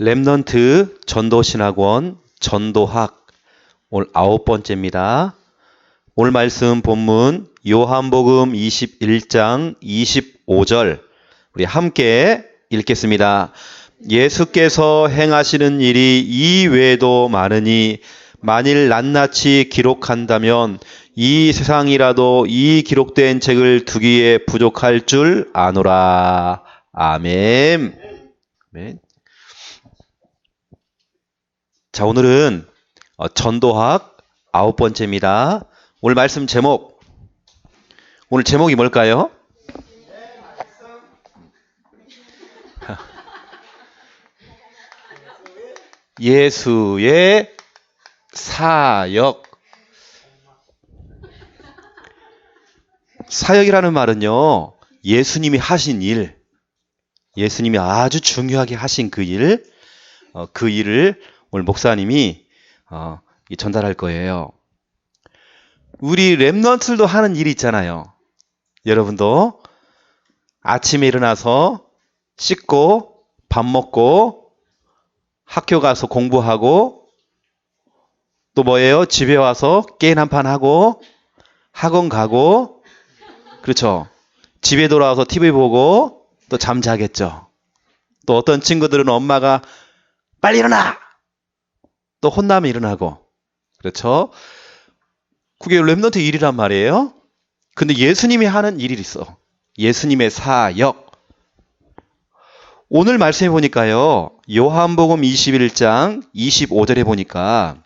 랩넌트 전도신학원 전도학 오늘 아홉 번째입니다. 오늘 말씀 본문 요한복음 21장 25절 우리 함께 읽겠습니다. 예수께서 행하시는 일이 이 외에도 많으니 만일 낱낱이 기록한다면 이 세상이라도 이 기록된 책을 두기에 부족할 줄 아노라. 아멘. 아멘. 자, 오늘은 어, 전도학 아홉 번째입니다. 오늘 말씀 제목. 오늘 제목이 뭘까요? 예수의 사역. 사역이라는 말은요, 예수님이 하신 일, 예수님이 아주 중요하게 하신 그 일, 어, 그 일을 오늘 목사님이 어, 전달할 거예요. 우리 랩런트들도 하는 일이 있잖아요. 여러분도 아침에 일어나서 씻고 밥 먹고 학교 가서 공부하고 또 뭐예요? 집에 와서 게임 한 판 하고 학원 가고 그렇죠. 집에 돌아와서 TV 보고 또 잠자겠죠. 또 어떤 친구들은 엄마가 빨리 일어나! 또 혼나면 일어나고. 그렇죠? 그게 랩런트 일이란 말이에요. 근데 예수님이 하는 일이 있어. 예수님의 사역. 오늘 말씀해 보니까요. 요한복음 21장 25절에 보니까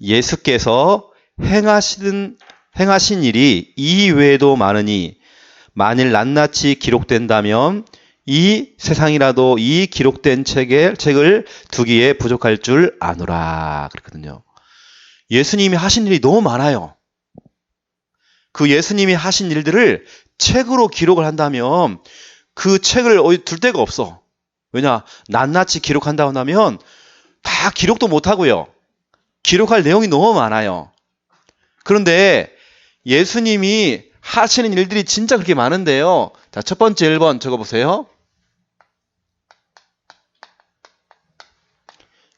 예수께서 행하신 행하신 일이 이 외에도 많으니 만일 낱낱이 기록된다면 이 세상이라도 이 기록된 책에, 책을 두기에 부족할 줄 아노라. 그랬거든요. 예수님이 하신 일이 너무 많아요. 그 예수님이 하신 일들을 책으로 기록을 한다면 그 책을 어디 둘 데가 없어. 왜냐? 낱낱이 기록한다고 하면 다 기록도 못 하고요. 기록할 내용이 너무 많아요. 그런데 예수님이 하시는 일들이 진짜 그렇게 많은데요. 자, 첫 번째 1번 적어보세요.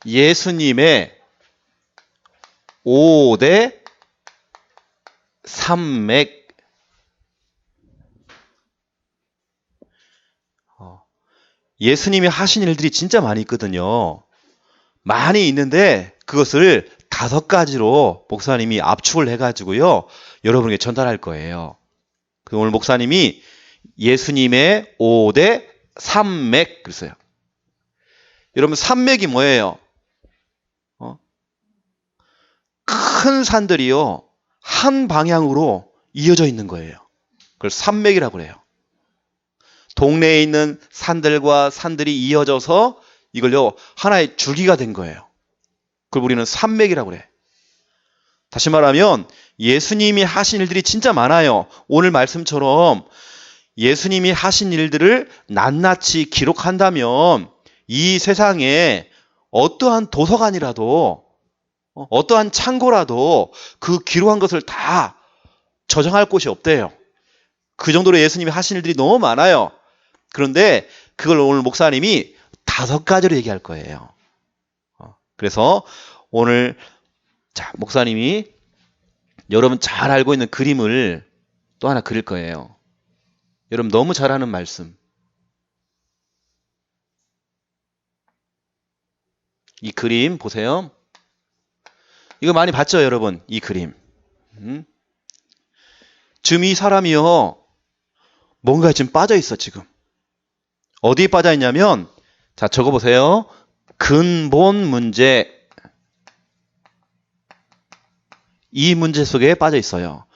예수님의 5대 산맥 어, 예수님이 하신 일들이 진짜 많이 있거든요. 많이 있는데 그것을 다섯 가지로 목사님이 압축을 해가지고요. 여러분에게 전달할 거예요. 그 오늘 목사님이 예수님의 5대 산맥 그랬어요. 여러분 산맥이 뭐예요? 어? 큰 산들이요. 한 방향으로 이어져 있는 거예요. 그걸 산맥이라고 그래요. 동네에 있는 산들과 산들이 이어져서 이걸요 하나의 줄기가 된 거예요. 그걸 우리는 산맥이라고 그래. 다시 말하면 예수님이 하신 일들이 진짜 많아요. 오늘 말씀처럼 예수님이 하신 일들을 낱낱이 기록한다면 이 세상에 어떠한 도서관이라도 어, 어떠한 창고라도 그 기록한 것을 다 저장할 곳이 없대요. 그 정도로 예수님이 하신 일들이 너무 많아요. 그런데 그걸 오늘 목사님이 다섯 가지로 얘기할 거예요. 어, 그래서 오늘 자 목사님이 여러분 잘 알고 있는 그림을 또 하나 그릴 거예요. 여러분 너무 잘하는 말씀. 이 그림 보세요. 이거 많이 봤죠, 여러분? 이 그림. 음? 지금 이 사람이요. 뭔가 지금 빠져 있어, 지금. 어디에 빠져 있냐면, 자, 적어 보세요. 근본 문제. 이 문제 속에 빠져 있어요.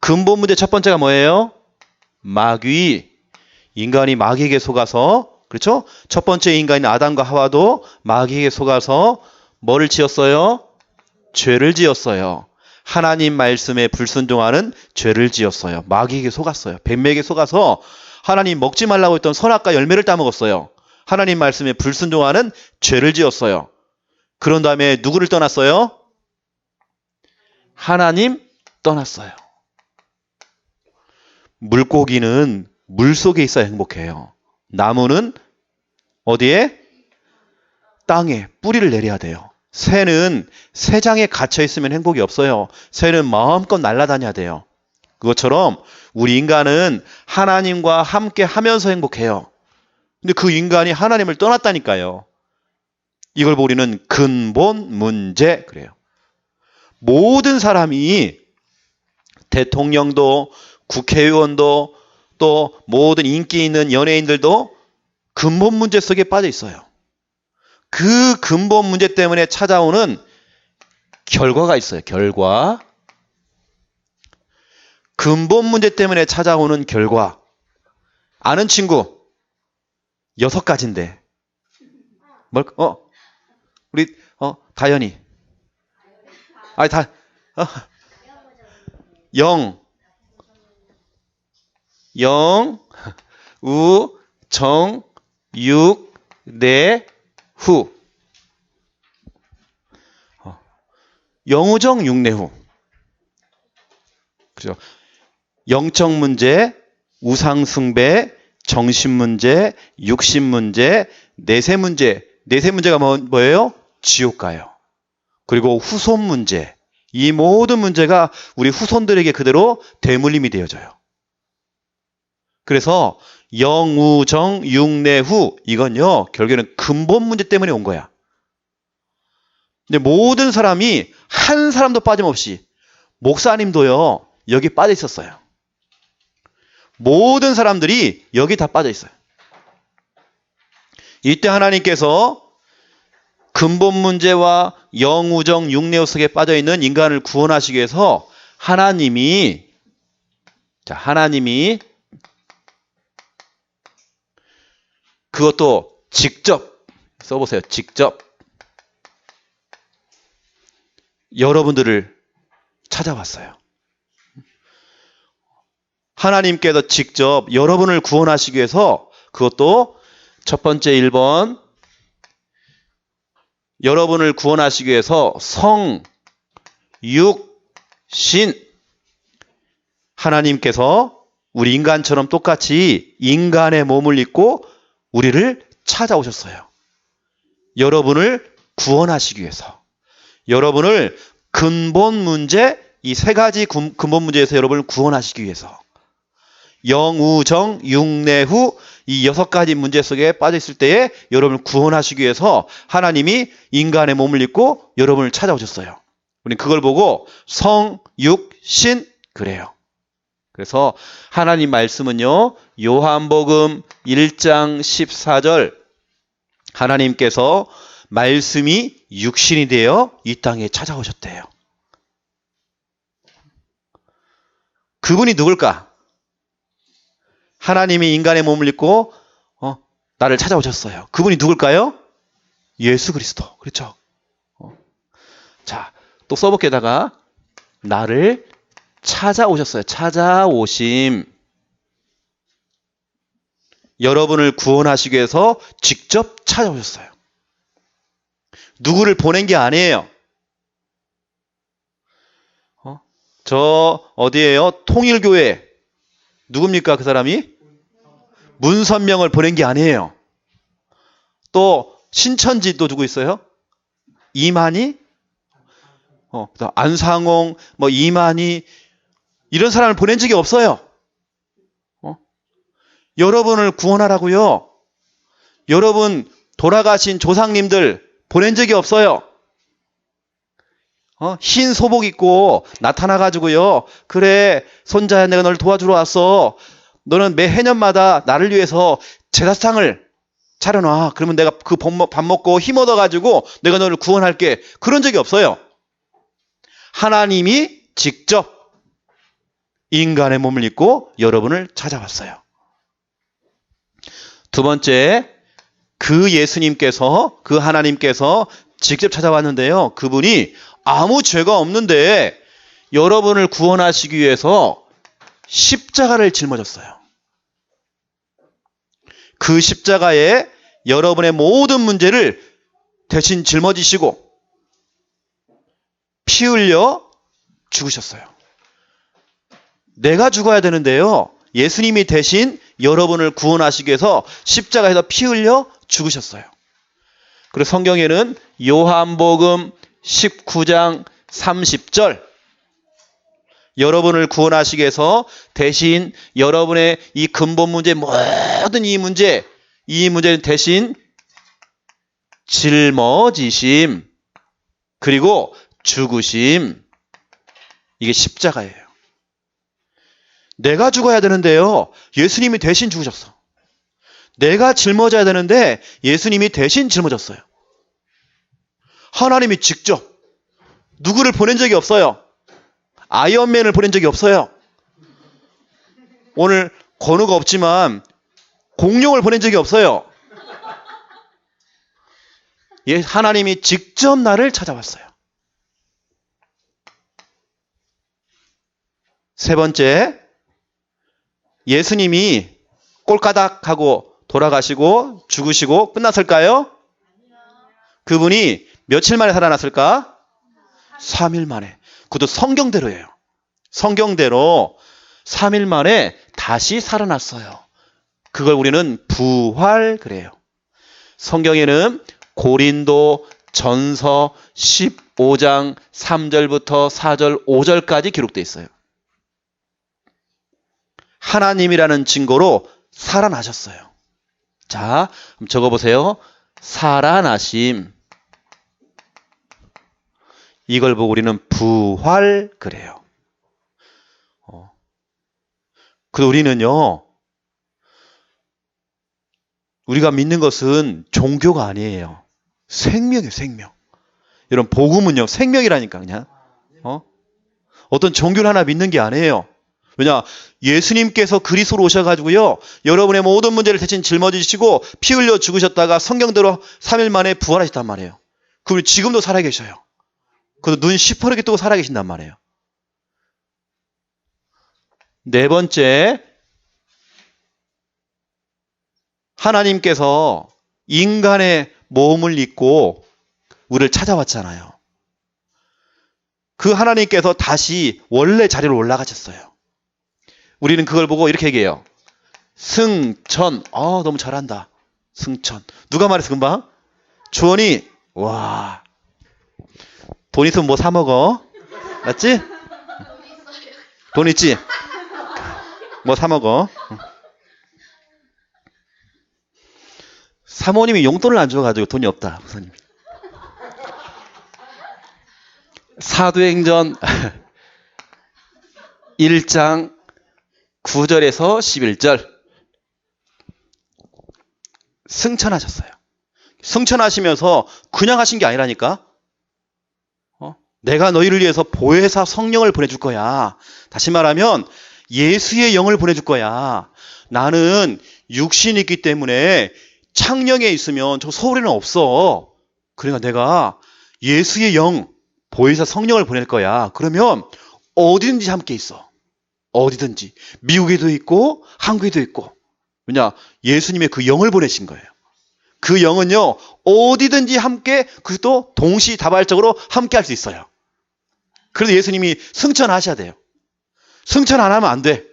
근본 문제 첫 번째가 뭐예요? 마귀. 인간이 마귀에게 속아서 그렇죠? 첫 번째 인간인 아담과 하와도 마귀에게 속아서 뭐를 지었어요? 죄를 지었어요. 하나님 말씀에 불순종하는 죄를 지었어요. 마귀에게 속았어요. 뱀에게 속아서 하나님 먹지 말라고 했던 선악과 열매를 따먹었어요. 하나님 말씀에 불순종하는 죄를 지었어요. 그런 다음에 누구를 떠났어요? 하나님 떠났어요. 물고기는 물 속에 있어야 행복해요. 나무는 어디에? 땅에 뿌리를 내려야 돼요. 새는 새장에 갇혀 있으면 행복이 없어요. 새는 마음껏 날아다녀야 돼요. 그것처럼 우리 인간은 하나님과 함께 하면서 행복해요. 근데 그 인간이 하나님을 떠났다니까요. 이걸 보고 우리는 근본 문제 그래요. 모든 사람이 대통령도 국회의원도 또 모든 인기 있는 연예인들도 근본 문제 속에 빠져 있어요. 그 근본 문제 때문에 찾아오는 결과가 있어요. 결과. 근본 문제 때문에 찾아오는 결과. 아는 친구 여섯 가지인데. 뭘 어? 우리 어 다현이. 아니 다 어. 영, 영, 우, 정, 육, 내, 후. 어. 영우정 육내후. 그죠? 영적 문제, 우상 숭배, 정신 문제, 육신 문제, 내세 문제. 내세 문제가 뭐, 뭐예요? 지옥 가요. 그리고 후손 문제. 이 모든 문제가 우리 후손들에게 그대로 대물림이 되어져요. 그래서 영우정 육내후 이건요 결국에는 근본 문제 때문에 온 거야. 근데 모든 사람이 한 사람도 빠짐없이 목사님도요 여기 빠져 있었어요. 모든 사람들이 여기 다 빠져 있어요. 이때 하나님께서 근본 문제와 영우정 육내우 속에 빠져 있는 인간을 구원하시기 위해서 하나님이 자 하나님이 그것도 직접 써보세요. 직접 여러분들을 찾아왔어요. 하나님께서 직접 여러분을 구원하시기 위해서 그것도 첫 번째 1번 여러분을 구원하시기 위해서 성, 육, 신 하나님께서 우리 인간처럼 똑같이 인간의 몸을 입고 우리를 찾아오셨어요. 여러분을 구원하시기 위해서. 여러분을 근본 문제, 이 세 가지 근본 문제에서 여러분을 구원하시기 위해서. 영우정, 육내후 이 여섯 가지 문제 속에 빠져 있을 때에 여러분을 구원하시기 위해서 하나님이 인간의 몸을 입고 여러분을 찾아오셨어요. 우리 그걸 보고 성, 육, 신 그래요. 그래서 하나님 말씀은요. 요한복음 1장 14절 하나님께서 말씀이 육신이 되어 이 땅에 찾아오셨대요. 그분이 누굴까? 하나님이 인간의 몸을 입고 어, 나를 찾아오셨어요. 그분이 누굴까요? 예수 그리스도. 그렇죠? 어. 자, 또 써볼게다가 나를 찾아오셨어요. 찾아오심. 여러분을 구원하시기 위해서 직접 찾아오셨어요. 누구를 보낸 게 아니에요. 어? 저 어디에요? 통일교회. 누굽니까 그 사람이? 문선명을 보낸 게 아니에요. 또 신천지 또 누구 있어요? 이만희? 어, 안상홍, 뭐 이만희 이런 사람을 보낸 적이 없어요. 어? 여러분을 구원하라고요. 여러분 돌아가신 조상님들 보낸 적이 없어요. 어? 흰 소복 입고 나타나가지고요. 그래, 손자야, 내가 널 도와주러 왔어. 너는 매 해년마다 나를 위해서 제사상을 차려놔. 그러면 내가 그 밥 먹고 힘 얻어가지고 내가 너를 구원할게. 그런 적이 없어요. 하나님이 직접 인간의 몸을 입고 여러분을 찾아왔어요. 두 번째, 그 예수님께서, 그 하나님께서 직접 찾아왔는데요. 그분이 아무 죄가 없는데 여러분을 구원하시기 위해서 십자가를 짊어졌어요. 그 십자가에 여러분의 모든 문제를 대신 짊어지시고 피 흘려 죽으셨어요. 내가 죽어야 되는데요. 예수님이 대신 여러분을 구원하시기 위해서 십자가에서 피 흘려 죽으셨어요. 그리고 성경에는 요한복음 19장 30절 여러분을 구원하시기 위해서 대신 여러분의 이 근본 문제 모든 이 문제 이 문제는 대신 짊어지심 그리고 죽으심 이게 십자가예요. 내가 죽어야 되는데요. 예수님이 대신 죽으셨어. 내가 짊어져야 되는데 예수님이 대신 짊어졌어요. 하나님이 직접 누구를 보낸 적이 없어요. 아이언맨을 보낸 적이 없어요. 오늘 권우가 없지만 공룡을 보낸 적이 없어요. 예, 하나님이 직접 나를 찾아왔어요. 세 번째, 예수님이 꼴까닥하고 돌아가시고 죽으시고 끝났을까요? 그분이 며칠 만에 살아났을까? 3일 만에. 그것도 성경대로예요. 성경대로 3일 만에 다시 살아났어요. 그걸 우리는 부활 그래요. 성경에는 고린도 전서 15장 3절부터 4절 5절까지 기록되어 있어요. 하나님이라는 증거로 살아나셨어요. 자, 적어보세요. 살아나심. 이걸 보고 우리는 부활 그래요. 어. 그 우리는요. 우리가 믿는 것은 종교가 아니에요. 생명이에요, 생명. 여러분 복음은요, 생명이라니까 그냥. 어? 어떤 종교를 하나 믿는 게 아니에요. 왜냐? 예수님께서 그리스도로 오셔가지고요, 여러분의 모든 문제를 대신 짊어지시고 피 흘려 죽으셨다가 성경대로 3일 만에 부활하셨단 말이에요. 그리고 지금도 살아계셔요. 그래도 눈 시퍼렇게 뜨고 살아계신단 말이에요. 네 번째, 하나님께서 인간의 몸을 입고 우리를 찾아왔잖아요. 그 하나님께서 다시 원래 자리로 올라가셨어요. 우리는 그걸 보고 이렇게 얘기해요. 승천. 아, 너무 잘한다. 승천. 누가 말했어, 금방? 주원이, 와. 돈 있으면 뭐 사먹어? 맞지? 돈 있지? 뭐 사먹어? 사모님이 용돈을 안 줘가지고 돈이 없다. 부사님. 사도행전 1장 9절에서 11절 승천하셨어요. 승천하시면서 그냥 하신 게 아니라니까. 어? 내가 너희를 위해서 보혜사 성령을 보내줄 거야. 다시 말하면 예수의 영을 보내줄 거야. 나는 육신이 있기 때문에 창령에 있으면 저 서울에는 없어. 그러니까 내가 예수의 영, 보혜사 성령을 보낼 거야. 그러면 어디든지 함께 있어. 어디든지. 미국에도 있고 한국에도 있고. 왜냐? 예수님의 그 영을 보내신 거예요. 그 영은요, 어디든지 함께, 그것도 동시다발적으로 함께 할 수 있어요. 그래서 예수님이 승천하셔야 돼요. 승천 안 하면 안 돼.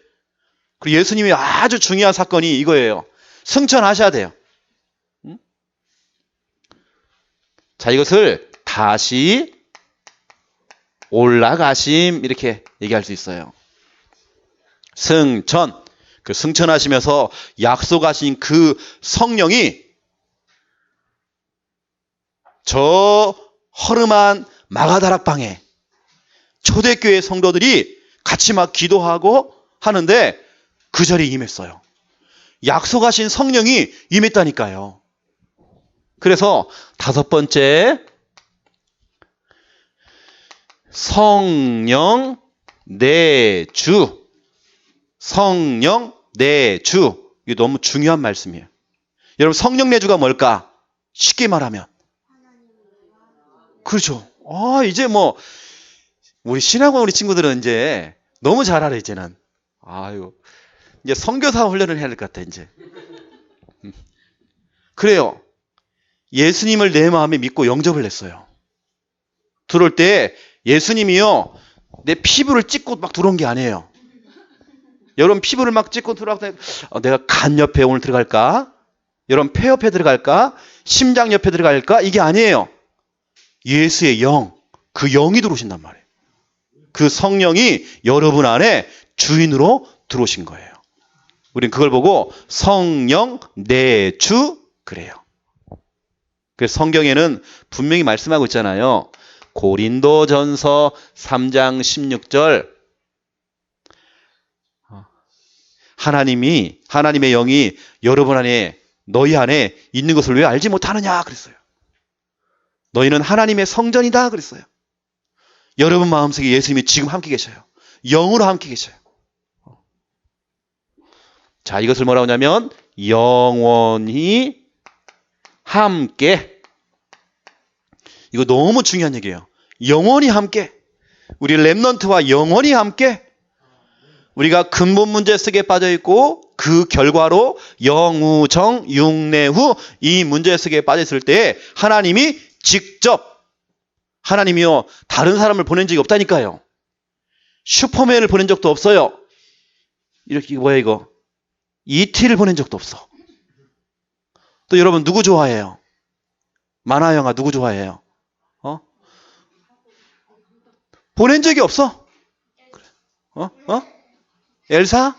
그리고 예수님이 아주 중요한 사건이 이거예요. 승천하셔야 돼요. 자, 이것을 다시 올라가심, 이렇게 얘기할 수 있어요. 승천. 그 승천하시면서 약속하신 그 성령이 저 허름한 마가다락방에 초대교회 성도들이 같이 막 기도하고 하는데 그 자리에 임했어요. 약속하신 성령이 임했다니까요. 그래서 다섯 번째 성령 내주 성령 내주 이게 너무 중요한 말씀이에요. 여러분 성령 내주가 뭘까? 쉽게 말하면 그렇죠. 아 이제 뭐 우리 신학원 우리 친구들은 이제 너무 잘 알아 이제는 아유 이제 선교사 훈련을 해야 될 것 같아 이제 음. 그래요. 예수님을 내 마음에 믿고 영접을 했어요. 들어올 때 예수님이요 내 피부를 찍고 막 들어온 게 아니에요. 여러분 피부를 막 찍고 들어갈 때 어, 내가 간 옆에 오늘 들어갈까? 여러분 폐 옆에 들어갈까? 심장 옆에 들어갈까? 이게 아니에요. 예수의 영, 그 영이 들어오신단 말이에요. 그 성령이 여러분 안에 주인으로 들어오신 거예요. 우린 그걸 보고 성령 내주 그래요. 그래서 성경에는 분명히 말씀하고 있잖아요. 고린도전서 3장 16절 하나님이 하나님의 영이 여러분 안에 너희 안에 있는 것을 왜 알지 못하느냐 그랬어요. 너희는 하나님의 성전이다 그랬어요. 여러분 마음속에 예수님이 지금 함께 계셔요. 영으로 함께 계셔요. 자, 이것을 뭐라고 하냐면 영원히 함께 이거 너무 중요한 얘기예요. 영원히 함께 우리 랩넌트와 영원히 함께 우리가 근본 문제 속에 빠져 있고 그 결과로 영우정 육내후 이 문제 속에 빠져 있을 때 하나님이 직접 하나님이요 다른 사람을 보낸 적이 없다니까요. 슈퍼맨을 보낸 적도 없어요. 이렇게 뭐야 이거 이티를 보낸 적도 없어. 또 여러분 누구 좋아해요? 만화 영화 누구 좋아해요? 어? 보낸 적이 없어. 어? 어? 엘사?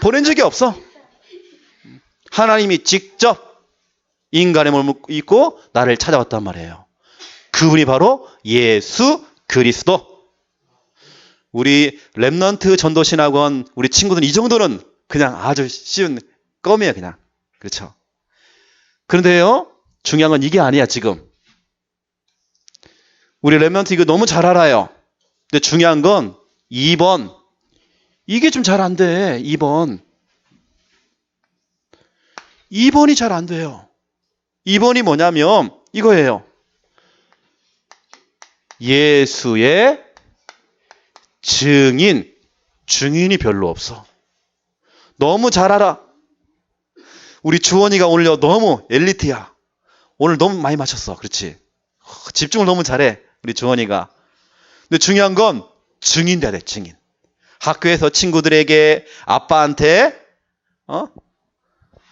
보낸 적이 없어. 하나님이 직접 인간의 몸을 입고 나를 찾아왔단 말이에요. 그분이 바로 예수 그리스도. 우리 랩넌트 전도신학원 우리 친구들 이 정도는 그냥 아주 쉬운 껌이에요, 그냥. 그렇죠. 그런데요, 중요한 건 이게 아니야, 지금. 우리 랩넌트 이거 너무 잘 알아요. 근데 중요한 건 2번. 이게 좀 잘 안 돼, 2번. 2번이 잘 안 돼요. 2번이 뭐냐면 이거예요. 예수의 증인, 증인이 별로 없어. 너무 잘 알아. 우리 주원이가 오늘 너무 엘리트야. 오늘 너무 많이 마셨어. 그렇지? 집중을 너무 잘해. 우리 주원이가. 근데 중요한 건 증인 돼야 돼, 증인. 학교에서 친구들에게, 아빠한테, 어?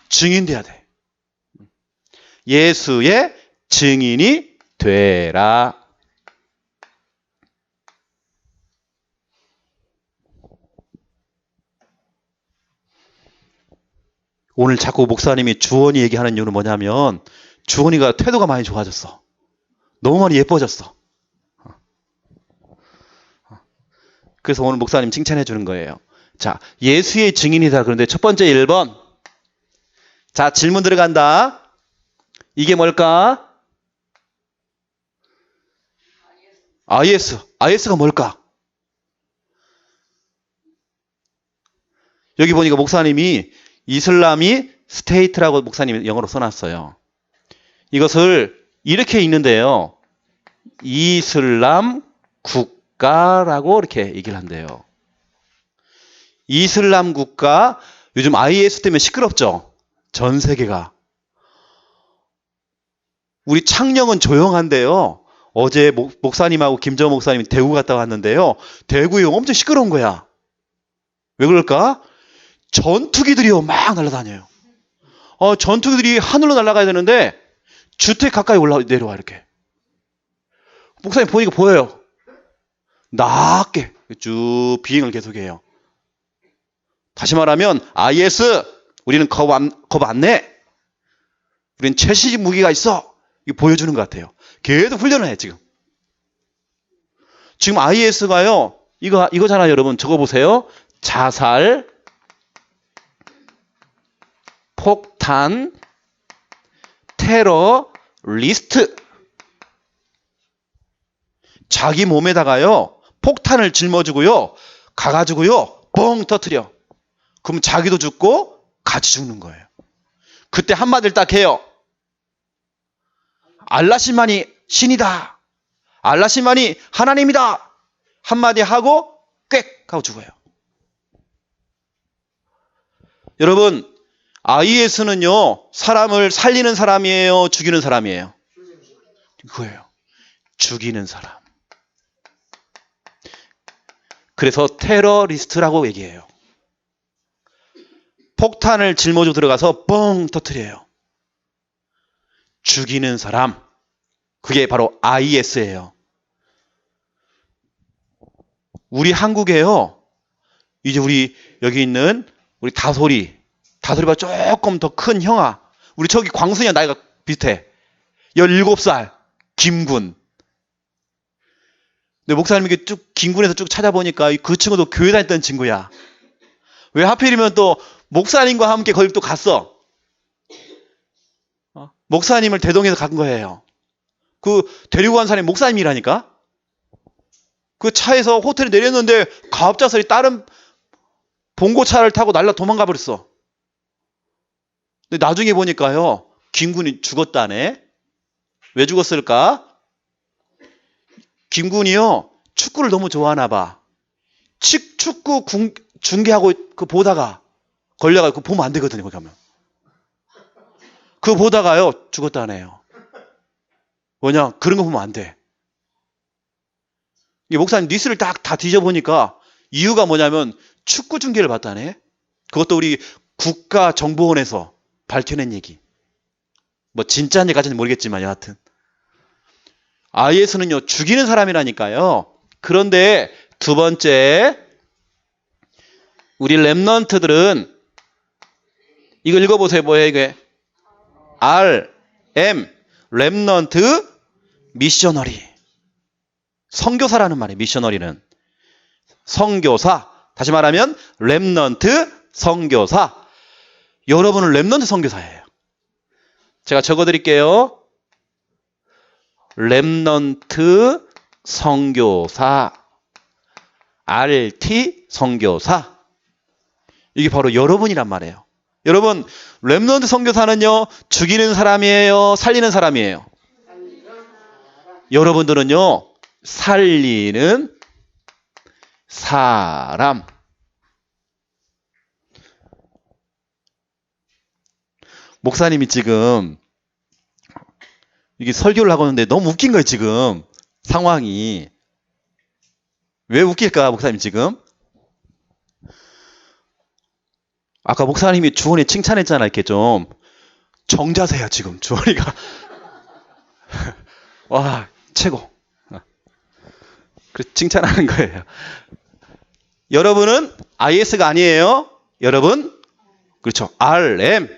증인 돼야 돼. 예수의 증인이 되라. 오늘 자꾸 목사님이 주원이 얘기하는 이유는 뭐냐면 주원이가 태도가 많이 좋아졌어. 너무 많이 예뻐졌어. 그래서 오늘 목사님 칭찬해 주는 거예요. 자, 예수의 증인이다. 그런데 첫 번째 1번. 자, 질문 들어간다. 이게 뭘까? IS. IS가 뭘까? 여기 보니까 목사님이 이슬람이 스테이트라고 목사님이 영어로 써놨어요. 이것을 이렇게 읽는데요. 이슬람 국 가라고 이렇게 얘기를 한대요. 이슬람 국가, 요즘 IS 때문에 시끄럽죠? 전 세계가. 우리 창녕은 조용한데요. 어제 목, 목사님하고 김정 목사님이 대구 갔다 왔는데요. 대구에 엄청 시끄러운 거야. 왜 그럴까? 전투기들이요, 막 날아다녀요. 어, 전투기들이 하늘로 날아가야 되는데, 주택 가까이 올라, 내려와, 이렇게. 목사님 보니까 보여요. 낮게 쭉 비행을 계속해요. 다시 말하면, IS, 우리는 겁 안, 겁안 내. 우리는 최신 무기가 있어. 이거 보여주는 것 같아요. 계속 훈련을 해, 지금. 지금 IS가요, 이거, 이거잖아요, 여러분. 적어 보세요. 자살, 폭탄, 테러, 리스트. 자기 몸에다가요, 폭탄을 짊어지고요, 가가지고요, 뻥 터트려. 그럼 자기도 죽고 같이 죽는 거예요. 그때 한마디를 딱 해요. 알라신만이 신이다. 알라신만이 하나님이다. 한마디 하고 꽥 하고 죽어요. 여러분, IS는요, 사람을 살리는 사람이에요? 죽이는 사람이에요? 그거예요. 죽이는 사람. 그래서 테러리스트라고 얘기해요. 폭탄을 짊어지고 들어가서 뻥 터트려요. 죽이는 사람. 그게 바로 IS예요. 우리 한국에요. 이제 우리 여기 있는 우리 다솔이, 다솔이보다 조금 더 큰 형아. 우리 저기 광순이랑 나이가 비슷해. 17살. 김군. 근데 목사님 이게 쭉 김군에서 쭉 찾아보니까 그 친구도 교회 다녔던 친구야. 왜 하필이면 또 목사님과 함께 거기 또 갔어. 어? 목사님을 대동해서 간 거예요. 그 데리고 간 사람이 목사님이라니까. 그 차에서 호텔에 내렸는데 가업자설이 다른 봉고차를 타고 날라 도망가 버렸어. 근데 나중에 보니까요. 김군이 죽었다네. 왜 죽었을까? 김군이요. 축구를 너무 좋아하나 봐. 축구 중계하고 그 보다가 걸려가지고 보면 안 되거든요. 거기 가면. 그 보다가요. 죽었다네요. 뭐냐? 그런 거 보면 안 돼. 목사님 뉴스를 딱 다 뒤져보니까 이유가 뭐냐면 축구 중계를 봤다네. 그것도 우리 국가정보원에서 밝혀낸 얘기. 뭐 진짜인지까지는 모르겠지만 여하튼. IS는요 죽이는 사람이라니까요. 그런데 두 번째 우리 랩넌트들은 이거 읽어보세요. 뭐예요 이게? R, M, 랩넌트, 미셔너리. 성교사라는 말이에요. 미셔너리는. 성교사. 다시 말하면 랩넌트 성교사. 여러분은 랩넌트 성교사예요. 제가 적어 드릴게요. 랩넌트 성교사. RT 성교사. 이게 바로 여러분이란 말이에요. 여러분, 랩넌트 성교사는요, 죽이는 사람이에요, 살리는 사람이에요. 여러분들은요, 살리는 사람. 목사님이 지금 이게 설교를 하고 있는데 너무 웃긴 거예요, 지금. 상황이. 왜 웃길까, 목사님 지금? 아까 목사님이 주원이 칭찬했잖아, 이렇게 좀. 정자세야, 지금, 주원이가. 와, 최고. 그 칭찬하는 거예요. 여러분은 IS가 아니에요. 여러분, 그렇죠. RM.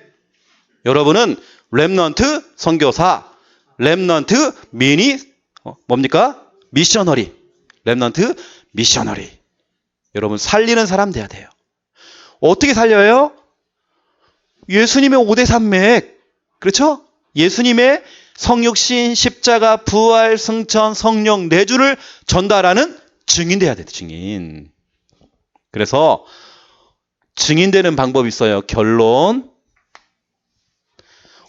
여러분은 랩넌트 선교사, 랩넌트 미니 어, 뭡니까? 미셔너리. 랩넌트 미셔너리. 여러분 살리는 사람 돼야 돼요. 어떻게 살려요? 예수님의 5대 산맥. 그렇죠? 예수님의 성육신, 십자가, 부활, 승천, 성령, 내주를 전달하는 증인 돼야 돼, 증인. 그래서 증인되는 방법이 있어요. 결론.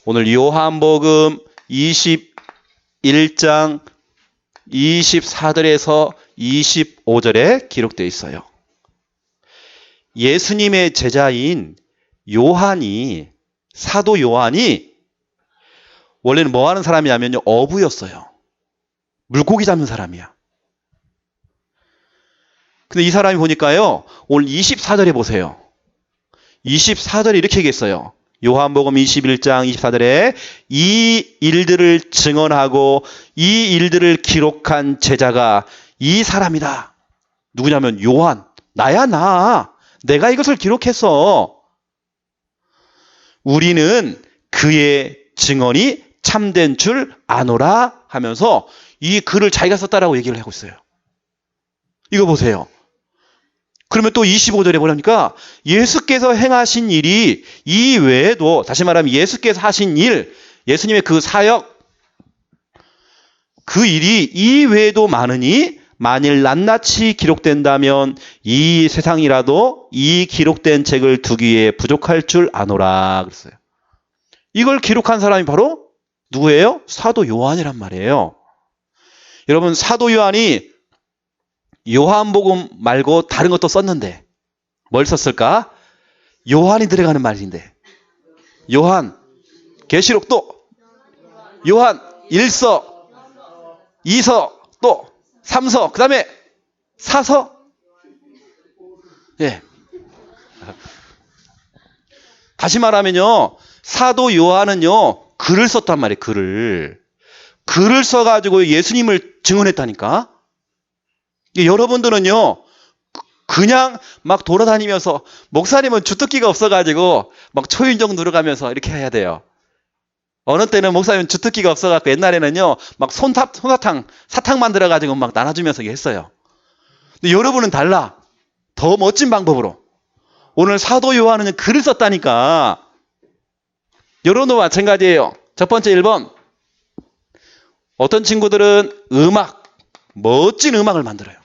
오늘 요한복음 21장 24절에서 25절에 기록되어 있어요. 예수님의 제자인 요한이 사도 요한이 원래는 뭐 하는 사람이냐면요. 어부였어요. 물고기 잡는 사람이야. 근데 이 사람이 보니까요. 오늘 24절에 보세요. 24절에 이렇게 얘기했어요. 요한복음 21장 24절에 이 일들을 증언하고 이 일들을 기록한 제자가 이 사람이다. 누구냐면 요한. 나야 나. 내가 이것을 기록했어. 우리는 그의 증언이 참된 줄 아노라 하면서 이 글을 자기가 썼다라고 얘기를 하고 있어요. 이거 보세요. 그러면 또 25절에 뭐랍니까? 예수께서 행하신 일이 이 외에도 다시 말하면 예수께서 하신 일, 예수님의 그 사역, 그 일이 이 외에도 많으니 만일 낱낱이 기록된다면 이 세상이라도 이 기록된 책을 두기에 부족할 줄 아노라 그랬어요. 이걸 기록한 사람이 바로 누구예요? 사도 요한이란 말이에요. 여러분 사도 요한이 요한복음 말고 다른 것도 썼는데 뭘 썼을까? 요한이 들어가는 말인데 요한 계시록도 요한 1서 2서 또 3서 그 다음에 4서 예. 다시 말하면요. 사도 요한은요. 글을 썼단 말이에요. 글을. 글을 써가지고 예수님을 증언했다니까. 여러분들은요, 그냥 막 돌아다니면서 목사님은 주특기가 없어가지고 막 초인종 누르가면서 이렇게 해야 돼요. 어느 때는 목사님 주특기가 없어갖고 옛날에는요 막 손탑 손사탕 사탕 만들어가지고 막 나눠주면서 했어요. 근데 여러분은 달라. 더 멋진 방법으로 오늘 사도 요한은 글을 썼다니까. 여러분도 마찬가지예요. 첫 번째 1번 어떤 친구들은 음악 멋진 음악을 만들어요.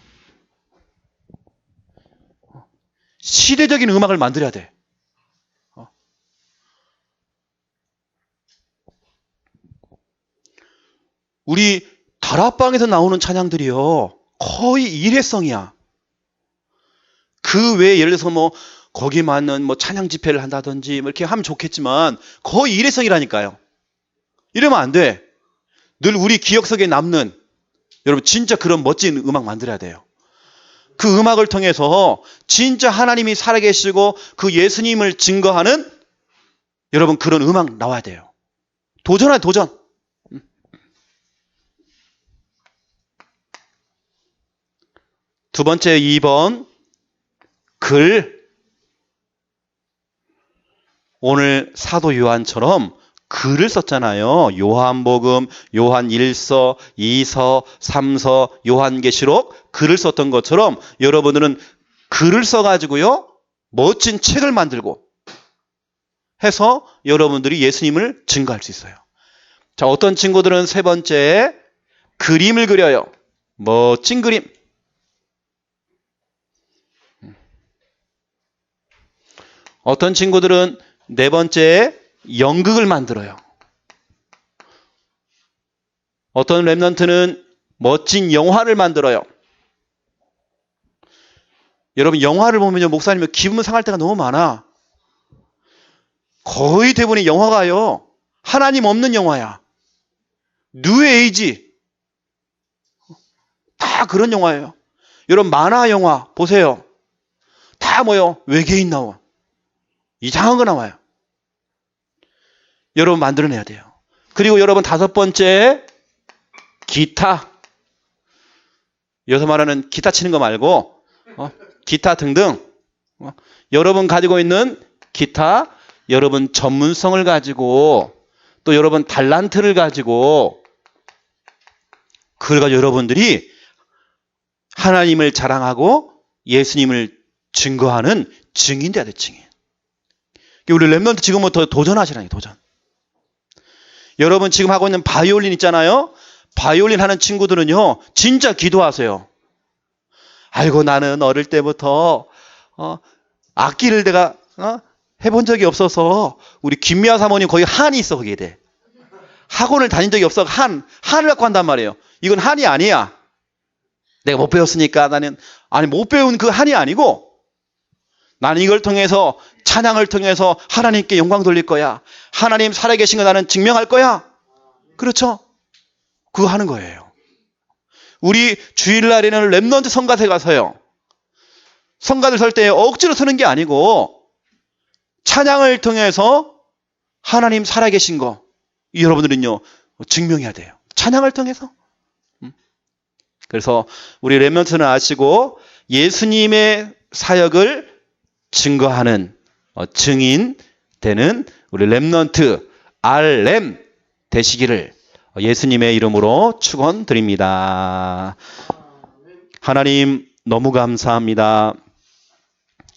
시대적인 음악을 만들어야 돼. 어. 우리 다락방에서 나오는 찬양들이요. 거의 일회성이야. 그 외에 예를 들어서 뭐 거기 맞는 뭐 찬양 집회를 한다든지 뭐 이렇게 하면 좋겠지만 거의 일회성이라니까요. 이러면 안 돼. 늘 우리 기억 속에 남는 여러분 진짜 그런 멋진 음악 만들어야 돼요. 그 음악을 통해서 진짜 하나님이 살아계시고 그 예수님을 증거하는 여러분 그런 음악 나와야 돼요. 도전해 도전. 두 번째 2번 글 오늘 사도 요한처럼 글을 썼잖아요. 요한복음, 요한 1서, 2서, 3서, 요한계시록 글을 썼던 것처럼 여러분들은 글을 써가지고요. 멋진 책을 만들고 해서 여러분들이 예수님을 증거할 수 있어요. 자, 어떤 친구들은 세 번째 그림을 그려요. 멋진 그림. 어떤 친구들은 네 번째 연극을 만들어요. 어떤 랩런트는 멋진 영화를 만들어요. 여러분 영화를 보면요 목사님은 기분 상할 때가 너무 많아. 거의 대부분의 영화가요 하나님 없는 영화야. 뉴에이지 다 그런 영화예요. 여러분 만화 영화 보세요. 다 뭐요 외계인 나와. 이상한 거 나와요. 여러분 만들어내야 돼요. 그리고 여러분 다섯 번째 기타. 여기서 말하는 기타 치는 거 말고 어, 기타 등등 어, 여러분 가지고 있는 기타 여러분 전문성을 가지고 또 여러분 달란트를 가지고 그걸 가지고 여러분들이 하나님을 자랑하고 예수님을 증거하는 증인 돼야 돼 증인. 우리 랩런트 지금부터 도전하시라니 도전. 여러분 지금 하고 있는 바이올린 있잖아요. 바이올린 하는 친구들은요, 진짜 기도하세요. 아이고 나는 어릴 때부터 어, 악기를 내가 어, 해본 적이 없어서 우리 김미아 사모님 거기 한이 있어 거기에 대. 학원을 다닌 적이 없어 한 한을 갖고 한단 말이에요. 이건 한이 아니야. 내가 못 배웠으니까 나는 아니 못 배운 그 한이 아니고 나는 이걸 통해서 찬양을 통해서 하나님께 영광 돌릴 거야. 하나님 살아계신 거 나는 증명할 거야. 그렇죠? 그거 하는 거예요. 우리 주일날에는 랩넌트 성가대 가서요. 성가들 설때 억지로 서는 게 아니고 찬양을 통해서 하나님 살아계신 거 여러분들은요 증명해야 돼요. 찬양을 통해서. 음. 그래서 우리 랩넌트는 아시고 예수님의 사역을 증거하는 어, 증인 되는 우리 랩넌트 알렘 되시기를 예수님의 이름으로 축원드립니다. 하나님 너무 감사합니다.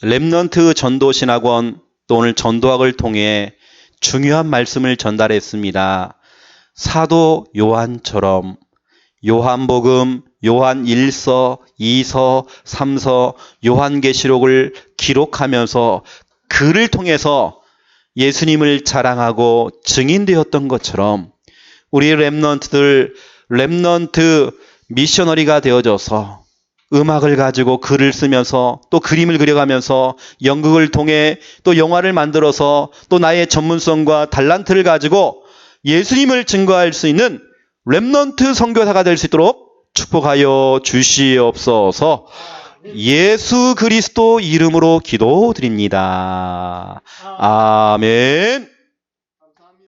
랩넌트 전도신학원 또 오늘 전도학을 통해 중요한 말씀을 전달했습니다. 사도 요한처럼 요한복음, 요한 1서, 2서, 3서, 요한계시록을 기록하면서 글을 통해서 예수님을 자랑하고 증인되었던 것처럼 우리 랩넌트들 랩넌트 미셔너리가 되어져서 음악을 가지고 글을 쓰면서 또 그림을 그려가면서 연극을 통해 또 영화를 만들어서 또 나의 전문성과 달란트를 가지고 예수님을 증거할 수 있는 랩넌트 선교사가 될 수 있도록 축복하여 주시옵소서. 예수 그리스도 이름으로 기도드립니다. 아멘.